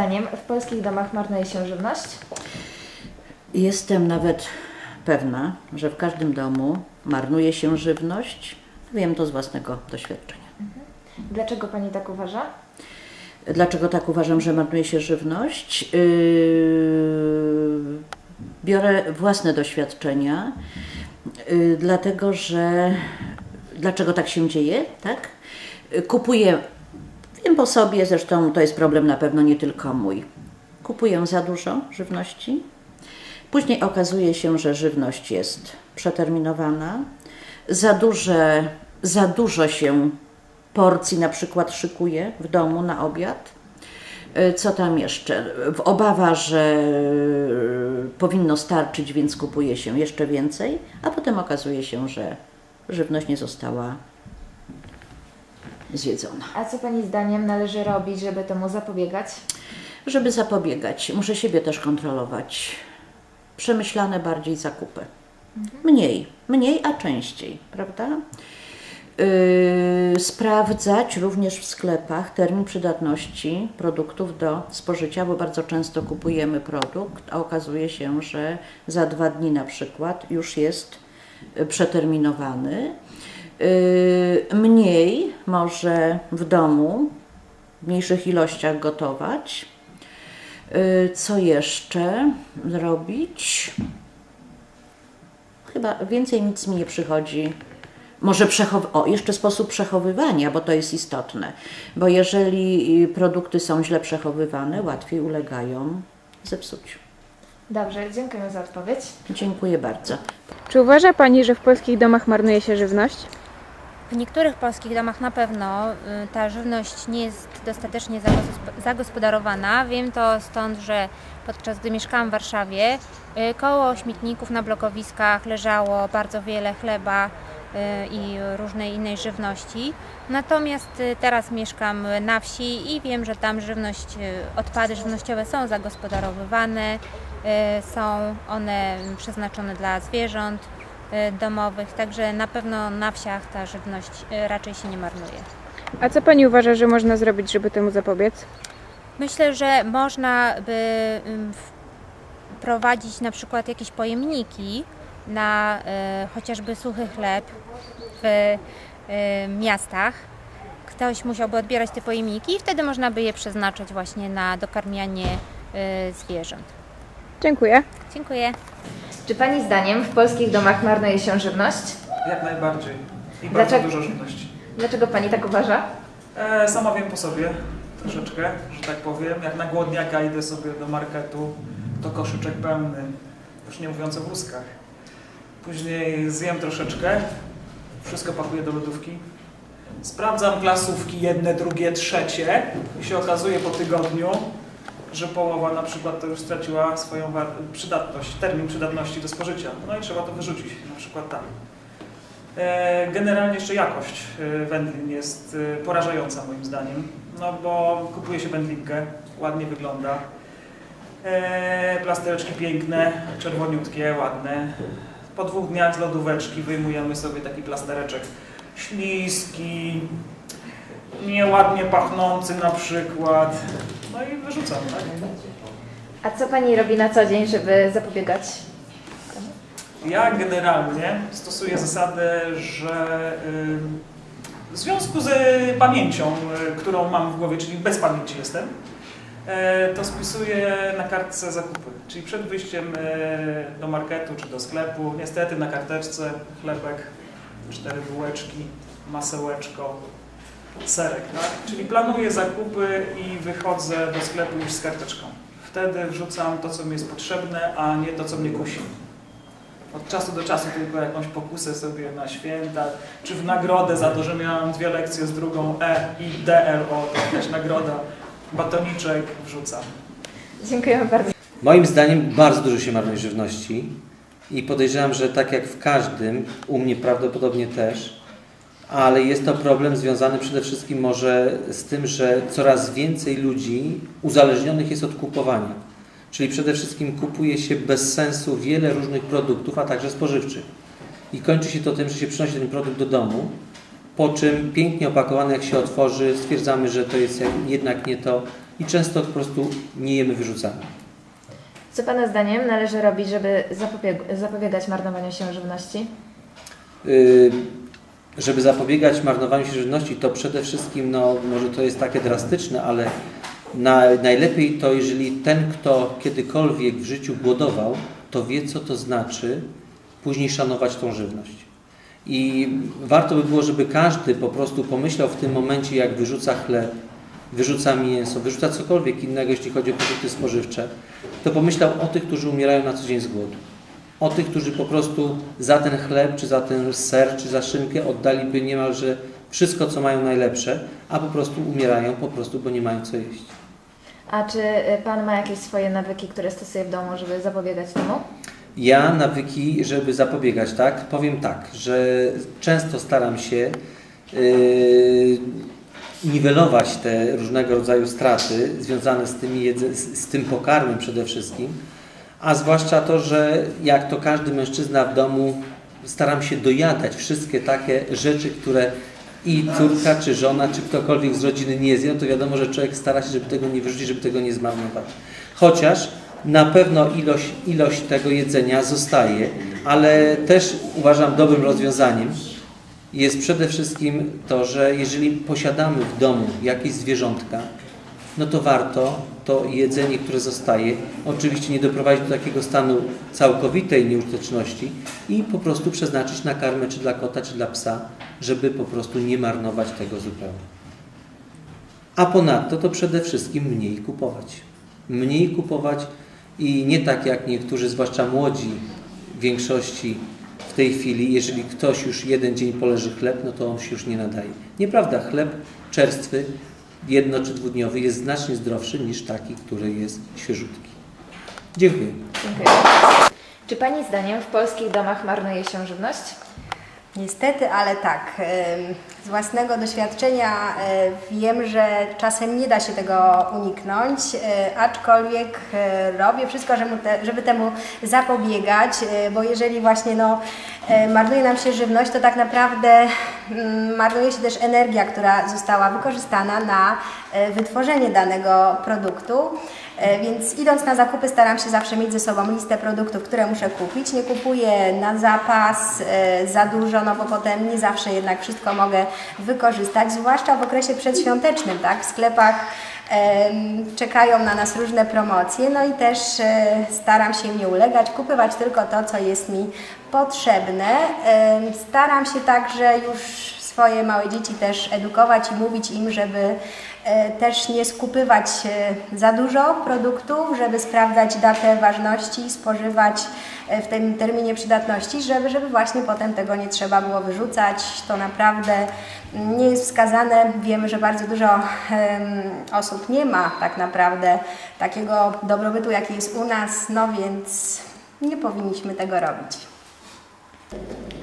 Zdaniem w polskich domach marnuje się żywność? Jestem nawet pewna, że w każdym domu marnuje się żywność. Wiem to z własnego doświadczenia. Dlaczego Pani tak uważa? Dlaczego tak uważam, że marnuje się żywność? Yy, biorę własne doświadczenia, yy, dlatego że dlaczego tak się dzieje, tak? Yy, Kupuję, wiem po sobie, zresztą to jest problem na pewno nie tylko mój. Kupuję za dużo żywności. Później okazuje się, że żywność jest przeterminowana. Za, duże, za dużo się porcji na przykład szykuje w domu na obiad. Y, Co tam jeszcze? Obawa, że y, powinno starczyć, więc kupuje się jeszcze więcej, a potem okazuje się, że żywność nie została A co Pani zdaniem należy robić, żeby temu zapobiegać? Żeby zapobiegać, muszę siebie też kontrolować. Przemyślane bardziej zakupy. Mniej, mniej, a częściej, prawda? Yy, sprawdzać również w sklepach termin przydatności produktów do spożycia, bo bardzo często kupujemy produkt, a okazuje się, że za dwa dni na przykład już jest przeterminowany. Yy, mniej może w domu, w mniejszych ilościach gotować. Y, Co jeszcze zrobić? Chyba więcej nic mi nie przychodzi. Może przechow... O, jeszcze sposób przechowywania, bo to jest istotne. Bo jeżeli y, produkty są źle przechowywane, łatwiej ulegają zepsuciu. Dobrze, dziękuję za odpowiedź. Dziękuję bardzo. Czy uważa Pani, że w polskich domach marnuje się żywność? W niektórych polskich domach na pewno y, ta żywność nie jest dostatecznie zagosp- zagospodarowana. Wiem to stąd, że podczas gdy mieszkałam w Warszawie, y, koło śmietników na blokowiskach leżało bardzo wiele chleba y, i różnej innej żywności. Natomiast teraz mieszkam na wsi i wiem, że tam żywność, odpady żywnościowe są zagospodarowywane, są one przeznaczone dla zwierząt domowych, także na pewno na wsiach ta żywność y, raczej się nie marnuje. A co Pani uważa, że można zrobić, żeby temu zapobiec? Myślę, że można by ym, wprowadzić na przykład jakieś pojemniki na y, chociażby suchy chleb w miastach. Ktoś musiałby odbierać te pojemniki i wtedy można by je przeznaczyć właśnie na dokarmianie zwierząt. Dziękuję. Dziękuję. Czy Pani zdaniem w polskich domach marnuje się żywność? Jak najbardziej. I bardzo Dlaczego? dużo żywności. Dlaczego Pani tak uważa? E, sama wiem po sobie troszeczkę, że tak powiem. Jak na głodniaka idę sobie do marketu, to koszyczek pełny, już nie mówiąc o wózkach. Później zjem troszeczkę, wszystko pakuję do lodówki. Sprawdzam klasówki jedne, drugie, trzecie i się okazuje po tygodniu, że połowa na przykład to już straciła swoją przydatność, termin przydatności do spożycia. No i trzeba to wyrzucić, na przykład tak. E, Generalnie jeszcze jakość e, wędlin jest e, porażająca moim zdaniem, no bo kupuje się wędlinkę, ładnie wygląda, plastereczki piękne, czerwoniutkie, ładne. Po dwóch dniach z lodóweczki wyjmujemy sobie taki plastereczek śliski, nieładnie pachnący na przykład, no i wyrzucam, tak? A co Pani robi na co dzień, żeby zapobiegać? Ja generalnie stosuję zasadę, że y, w związku z pamięcią, y, którą mam w głowie, czyli bez pamięci jestem, y, to spisuję na kartce zakupy. Czyli przed wyjściem do marketu czy do sklepu, niestety na karteczce chlebek, cztery bułeczki, masełeczko, serek, tak? Czyli planuję zakupy i wychodzę do sklepu już z karteczką. Wtedy wrzucam to, co mi jest potrzebne, a nie to, co mnie kusi. Od czasu do czasu tylko jakąś pokusę sobie na święta, czy w nagrodę za to, że miałam dwie lekcje z drugą E i DRO, to jakaś nagroda, batoniczek wrzucam. Dziękujemy bardzo. Moim zdaniem bardzo dużo się marnuje żywności i podejrzewam, że tak jak w każdym, u mnie prawdopodobnie też, ale jest to problem związany przede wszystkim może z tym, że coraz więcej ludzi uzależnionych jest od kupowania. Czyli przede wszystkim kupuje się bez sensu wiele różnych produktów, a także spożywczych. I kończy się to tym, że się przynosi ten produkt do domu, po czym pięknie opakowany jak się otworzy, stwierdzamy, że to jest jednak nie to i często po prostu nie jemy, wyrzucamy. Co Pana zdaniem należy robić, żeby zapobieg- zapobiegać marnowaniu się żywności? Y, żeby zapobiegać marnowaniu się żywności, to przede wszystkim, no może to jest takie drastyczne, ale na, najlepiej to, jeżeli ten, kto kiedykolwiek w życiu głodował, to wie, co to znaczy później szanować tą żywność. I warto by było, żeby każdy po prostu pomyślał w tym momencie, jak wyrzuca chleb, wyrzuca mięso, wyrzuca cokolwiek innego, jeśli chodzi o produkty spożywcze, to pomyślał o tych, którzy umierają na co dzień z głodu o tych, którzy po prostu za ten chleb, czy za ten ser, czy za szynkę oddaliby niemalże wszystko, co mają najlepsze, a po prostu umierają po prostu, bo nie mają co jeść. A czy y, Pan ma jakieś swoje nawyki, które stosuje w domu, żeby zapobiegać temu? Ja nawyki, żeby zapobiegać, tak, powiem tak, że często staram się yy, niwelować te różnego rodzaju straty związane z, tymi z, z tym pokarmem przede wszystkim, a zwłaszcza to, że jak to każdy mężczyzna w domu staram się dojadać wszystkie takie rzeczy, które i córka, czy żona, czy ktokolwiek z rodziny nie zje, to wiadomo, że człowiek stara się, żeby tego nie wyrzucić, żeby tego nie zmarnować. Chociaż na pewno ilość, ilość tego jedzenia zostaje, ale też uważam dobrym rozwiązaniem jest przede wszystkim to, że jeżeli posiadamy w domu jakieś zwierzątka, no to warto to jedzenie, które zostaje, oczywiście nie doprowadzić do takiego stanu całkowitej nieużyteczności i po prostu przeznaczyć na karmę czy dla kota, czy dla psa, żeby po prostu nie marnować tego zupełnie. A ponadto to przede wszystkim mniej kupować. Mniej kupować i nie tak jak niektórzy, zwłaszcza młodzi w większości w tej chwili, jeżeli ktoś już jeden dzień poleży chleb, no to on się już nie nadaje. Nieprawda, chleb czerstwy, jedno czy dwudniowy jest znacznie zdrowszy niż taki, który jest świeżutki. Dziękuję. Dziękuję. Czy Pani zdaniem w polskich domach marnuje się żywność? Niestety, ale tak. Z własnego doświadczenia e, wiem, że czasem nie da się tego uniknąć, e, aczkolwiek e, robię wszystko, żeby, te, żeby temu zapobiegać, bo jeżeli właśnie no, marnuje nam się żywność, to tak naprawdę mm, marnuje się też energia, która została wykorzystana na wytworzenie danego produktu. E, Więc idąc na zakupy staram się zawsze mieć ze sobą listę produktów, które muszę kupić. Nie kupuję na zapas e, za dużo, no bo potem nie zawsze jednak wszystko mogę wykorzystać, zwłaszcza w okresie przedświątecznym, tak? W sklepach czekają na nas różne promocje, no i też e, staram się nie ulegać, kupywać tylko to, co jest mi potrzebne. Staram się także już swoje małe dzieci też edukować i mówić im, żeby e, też nie skupywać za dużo produktów, żeby sprawdzać datę ważności, spożywać e, w tym terminie przydatności, żeby, żeby właśnie potem tego nie trzeba było wyrzucać. To naprawdę nie jest wskazane. Wiemy, że bardzo dużo osób nie ma tak naprawdę takiego dobrobytu, jaki jest u nas, no więc nie powinniśmy tego robić.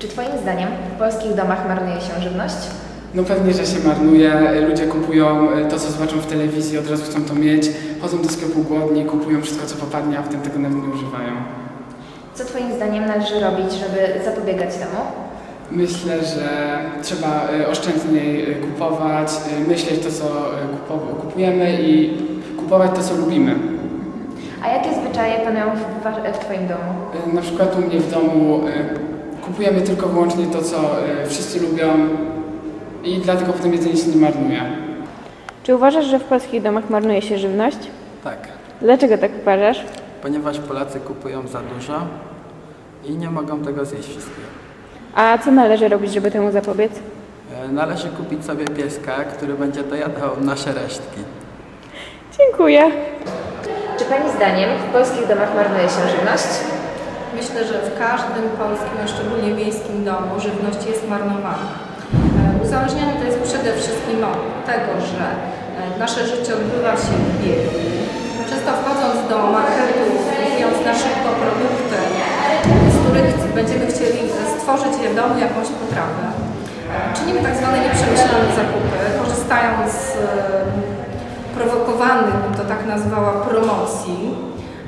Czy Twoim zdaniem w polskich domach marnuje się żywność? No pewnie, że się marnuje. Ludzie kupują e, to, co zobaczą w telewizji, od razu chcą to mieć. Chodzą do sklepu głodni, kupują wszystko, co popadnie, a potem tego nawet nie używają. Co Twoim zdaniem należy robić, żeby zapobiegać temu? Myślę, że trzeba e, oszczędniej e, kupować, myśleć to, co kupujemy i kupować to, co lubimy. A jakie zwyczaje panują w, w Twoim domu? Na przykład u mnie w domu kupujemy tylko wyłącznie to, co e, wszyscy lubią i dlatego potem jedzenie się nie marnuje. Czy uważasz, że w polskich domach marnuje się żywność? Tak, Dlaczego tak uważasz? ponieważ Polacy kupują za dużo i nie mogą tego zjeść wszystkiego. A co należy robić, żeby temu zapobiec? E, Należy kupić sobie pieska, który będzie dojadał nasze resztki. Dziękuję. Czy Pani zdaniem w polskich domach marnuje się żywność? Myślę, że w każdym polskim, a szczególnie wiejskim domu żywność jest marnowana. E, Uzależnione to jest przede wszystkim od tego, że e, nasze życie odbywa się w biegu. Często wchodząc do marketu, kupując na szybko produkty, z których będziemy chcieli stworzyć w domu jakąś potrawę, e, czynimy tak zwane nieprzemyślane zakupy, korzystając z prowokowanych, to tak nazwała, promocji.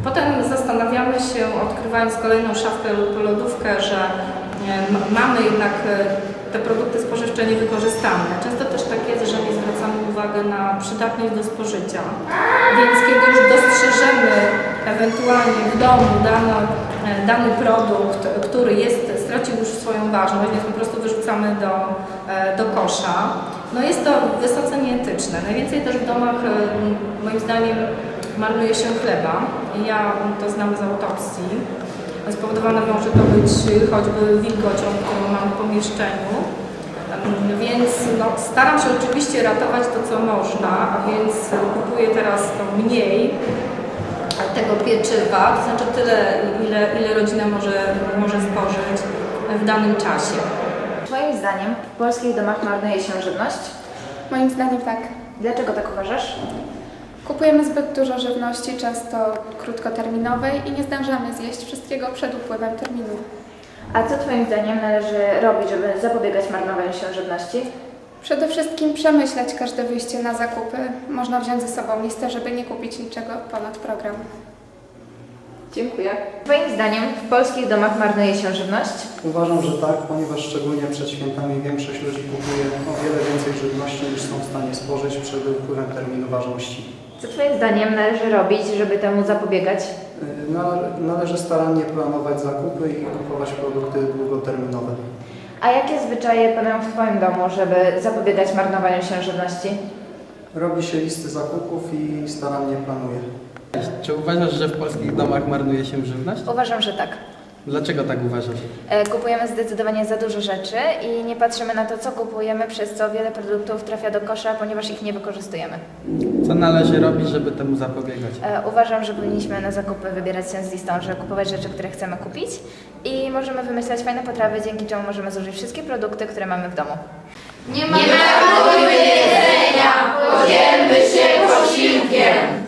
Potem zastanawiamy się, odkrywając kolejną szafkę lub lodówkę, że e, mamy jednak e, te produkty spożywcze niewykorzystane. Często też tak jest, że nie zwracamy uwagę na przydatność do spożycia. Więc kiedy już dostrzeżemy ewentualnie w domu dany, e, dany produkt, który jest, stracił już swoją ważność, więc po prostu wyrzucamy do, do kosza, no jest to wysoce nieetyczne. Najwięcej też w domach, e, moim zdaniem, marnuje się chleba. Ja to znam z autopsji. Spowodowane może to być choćby wilgocią, którą mam w pomieszczeniu. Więc no, staram się oczywiście ratować to, co można, a więc kupuję teraz to mniej tego pieczywa, to znaczy tyle, ile, ile rodzina może, może spożyć w danym czasie. Twoim zdaniem w polskich domach marnuje się żywność? Moim zdaniem tak. Dlaczego tak uważasz? Kupujemy zbyt dużo żywności, często krótkoterminowej i nie zdążamy zjeść wszystkiego przed upływem terminu. A co Twoim zdaniem należy robić, żeby zapobiegać marnowaniu się żywności? Przede wszystkim przemyśleć każde wyjście na zakupy. Można wziąć ze sobą listę, żeby nie kupić niczego ponad program. Dziękuję. Twoim zdaniem w polskich domach marnuje się żywność? Uważam, że tak, ponieważ szczególnie przed świętami większość ludzi kupuje o wiele więcej żywności niż są w stanie spożyć przed upływem terminu ważności. Co Twoim zdaniem należy robić, żeby temu zapobiegać? Yy, nale- Należy starannie planować zakupy i kupować produkty długoterminowe. A jakie zwyczaje panują w Twoim domu, żeby zapobiegać marnowaniu się żywności? Robi się listy zakupów i starannie planuje. Czy uważasz, że w polskich domach marnuje się żywność? Uważam, że tak. Dlaczego tak uważasz? E, kupujemy zdecydowanie za dużo rzeczy i nie patrzymy na to, co kupujemy, przez co wiele produktów trafia do kosza, ponieważ ich nie wykorzystujemy. Co należy robić, żeby temu zapobiegać? E, uważam, że powinniśmy na zakupy wybierać się z listą, że kupować rzeczy, które chcemy kupić i możemy wymyślać fajne potrawy, dzięki czemu możemy zużyć wszystkie produkty, które mamy w domu. Nie ma, nie ma powiedzenia, podzielmy się posiłkiem.